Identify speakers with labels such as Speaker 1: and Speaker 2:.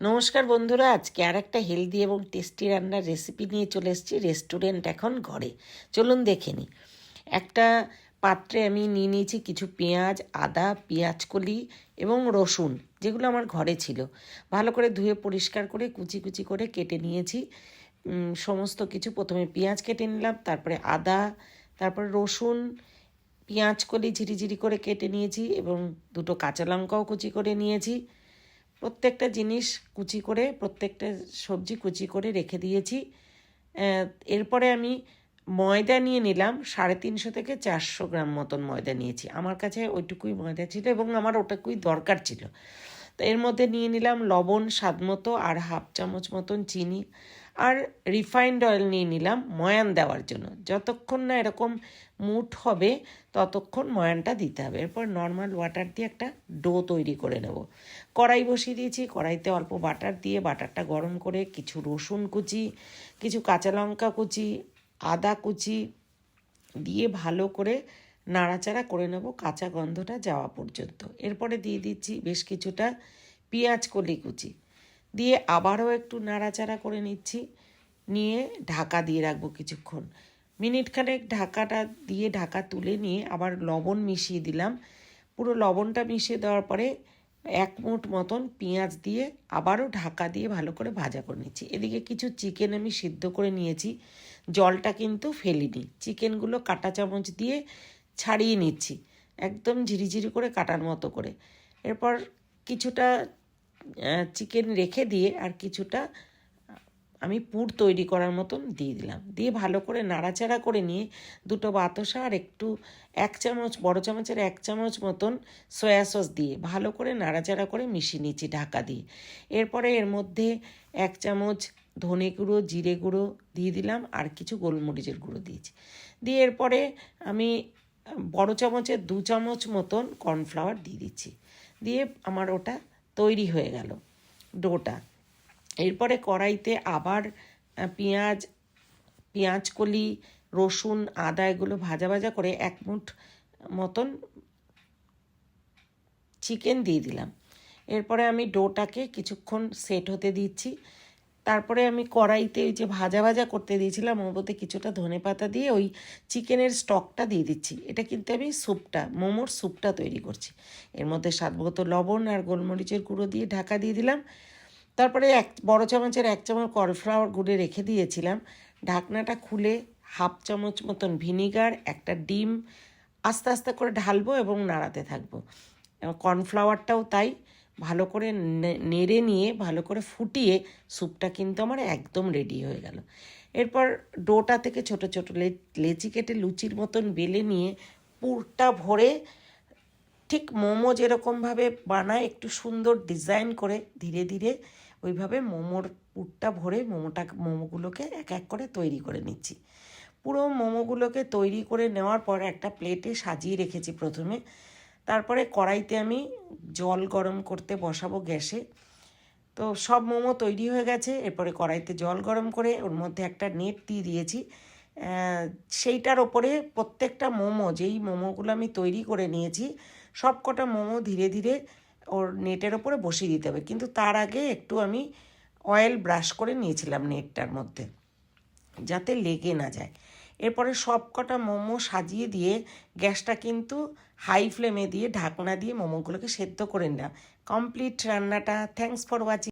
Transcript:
Speaker 1: নমস্কার বন্ধুরা, আজকে আর একটা হেলদি এবং টেস্টি রান্নার রেসিপি নিয়ে চলে এসেছি রেস্টুরেন্ট এখন ঘরে। চলুন দেখে নিই। একটা পাত্রে আমি নিয়ে নিয়েছি কিছু পেঁয়াজ, আদা পেঁয়াজ কলি এবং রসুন, যেগুলো আমার ঘরে ছিল। ভালো করে ধুয়ে পরিষ্কার করে কুচি কুচি করে কেটে নিয়েছি। সমস্ত কিছু প্রথমে পেঁয়াজ কেটে নিলাম, তারপরে আদা, তারপরে রসুন পেঁয়াজ কলি ঝিরিঝিরি করে কেটে নিয়েছি এবং দুটো কাঁচা লঙ্কাও কুচি করে নিয়েছি। প্রত্যেকটা জিনিস কুচি করে, প্রত্যেকটা সবজি কুচি করে রেখে দিয়েছি। এরপরে আমি ময়দা নিয়ে নিলাম, সাড়ে তিনশো থেকে চারশো গ্রাম মতন ময়দা নিয়েছি। আমার কাছে ওইটুকুই ময়দা ছিল এবং আমার ওটাকুই দরকার ছিল। তো এর মধ্যে নিয়ে নিলাম লবণ, স্বাদ মতো আর হাফ চামচ মতন চিনি আর রিফাইন্ড অয়েল নিয়ে নিলাম ময়ান দেওয়ার জন্য। যতক্ষণ না এরকম মুঠ হবে, ততক্ষণ ময়ানটা দিতে হবে। এরপর নর্মাল ওয়াটার দিয়ে একটা ডো তৈরি করে নেব। কড়াই বসিয়ে দিয়েছি। কড়াইতে অল্প বাটার দিয়ে বাটারটা গরম করে কিছু রসুন কুচি, কিছু কাঁচা লঙ্কা কুচি, আদা কুচি দিয়ে ভালো করে নাড়াচাড়া করে নেব কাঁচা গন্ধটা যাওয়া পর্যন্ত। এরপরে দিয়ে দিচ্ছি বেশ কিছুটা পেঁয়াজ কলি কুচি দিয়ে আবারও একটু নাড়াচাড়া করে নিচ্ছি। নিয়ে ঢাকা দিয়ে রাখব কিছুক্ষণ। মিনিট খানেক ঢাকাটা দিয়ে ঢাকা তুলে নিয়ে আবার লবণ মিশিয়ে দিলাম। পুরো লবণটা মিশিয়ে দেওয়ার পরে এক মুঠ মতন পেঁয়াজ দিয়ে আবারও ঢাকা দিয়ে ভালো করে ভাজা করে নিচ্ছি। এদিকে কিছু চিকেন আমি সিদ্ধ করে নিয়েছি। জলটা কিন্তু ফেলিনি। চিকেনগুলো কাঁটা চামচ দিয়ে ছাড়িয়ে নিচ্ছি। একদম ঝিরিঝিরি করে কাটার মতো করে। এরপর কিছুটা চিকেন রেখে দিয়ে আর কিছুটা আমি পুর তৈরি করার মতন দিয়ে দিলাম। দিয়ে ভালো করে নাড়াচাড়া করে নিয়ে দুটো বাতাসা আর একটু এক চামচ, বড় চামচের এক চামচ মতন সয়া সস দিয়ে ভালো করে নাড়াচাড়া করে মিশিয়ে নিচ্ছি ঢাকা দিয়ে। এরপরে এর মধ্যে এক চামচ ধনে গুঁড়ো, জিরে গুঁড়ো দিয়ে দিলাম আর কিছু গোলমরিচের গুঁড়ো দিয়েছি। দিয়ে এরপরে আমি বড় চামচের দু চামচ মতন কর্নফ্লাওয়ার দিয়ে দিচ্ছি। দিয়ে আমার ওটা তৈরি হয়ে গেল ডোটা। এরপরে কড়াইতে আবার পেঁয়াজ পেঁয়াজ কলি, রসুন, আদা এগুলো ভাজা ভাজা করে এক মুঠ মতন চিকেন দিয়ে দিলাম। এরপরে আমি ডোটাকে কিছুক্ষণ সেট হতে দিচ্ছি। তারপরে আমি কড়াইতে ওই যে ভাজা ভাজা করতে দিয়েছিলাম, ওর মধ্যে কিছুটা ধনে পাতা দিয়ে ওই চিকেনের স্টকটা দিয়ে দিচ্ছি। এটা কিন্তু আমি স্যুপটা, মোমোর স্যুপটা তৈরি করছি। এর মধ্যে স্বাদ মতো লবণ আর গোলমরিচের গুঁড়ো দিয়ে ঢাকা দিয়ে দিলাম। তারপরে এক, বড় চামচের এক চামচ কর্নফ্লাওয়ার গুঁড়ে রেখে দিয়েছিলাম। ঢাকনাটা খুলে হাফ চামচ মতন ভিনিগার, একটা ডিম আস্তে আস্তে করে ঢালবো এবং নাড়াতে থাকব। কর্নফ্লাওয়ারটাও তাই। ভালো করে নেড়ে নিয়ে ভালো করে ফুটিয়ে স্যুপটা কিন্তু আমার একদম রেডি হয়ে গেল। এরপর ডোটা থেকে ছোট ছোট লেচি কেটে লুচির মতন বেলে নিয়ে পুরটা ভরে ঠিক মোমো যেরকমভাবে বানায়, একটু সুন্দর ডিজাইন করে ধীরে ধীরে ওইভাবে মোমোর পুরটা ভরে মোমোটা, মোমোগুলোকে এক এক করে তৈরি করে নিচ্ছি। পুরো মোমোগুলোকে তৈরি করে নেওয়ার পর একটা প্লেটে সাজিয়ে রেখেছি প্রথমে। তারপরে কড়াইতে আমি জল গরম করতে বসাবো গ্যাসে। তো সব মোমো তৈরি হয়ে গেছে, এরপরে কড়াইতে জল গরম করে ওর মধ্যে একটা নেট দিয়ে দিয়েছি। সেইটার ওপরে প্রত্যেকটা মোমো, যেই মোমোগুলো আমি তৈরি করে নিয়েছি সব কটা মোমো ধীরে ধীরে ওর নেটের ওপরে বসিয়ে দিতে হবে। কিন্তু তার আগে একটু আমি অয়েল ব্রাশ করে নিয়েছিলাম নেটটার মধ্যে, যাতে লেগে না যায়। এরপরে সব কটা মোমো সাজিয়ে দিয়ে গ্যাসটা কিন্তু হাই ফ্লেমে দিয়ে ঢাকনা দিয়ে মোমোগুলোকে সেদ্ধ করে নিলাম। কমপ্লিট রান্নাটা। Thanks for watching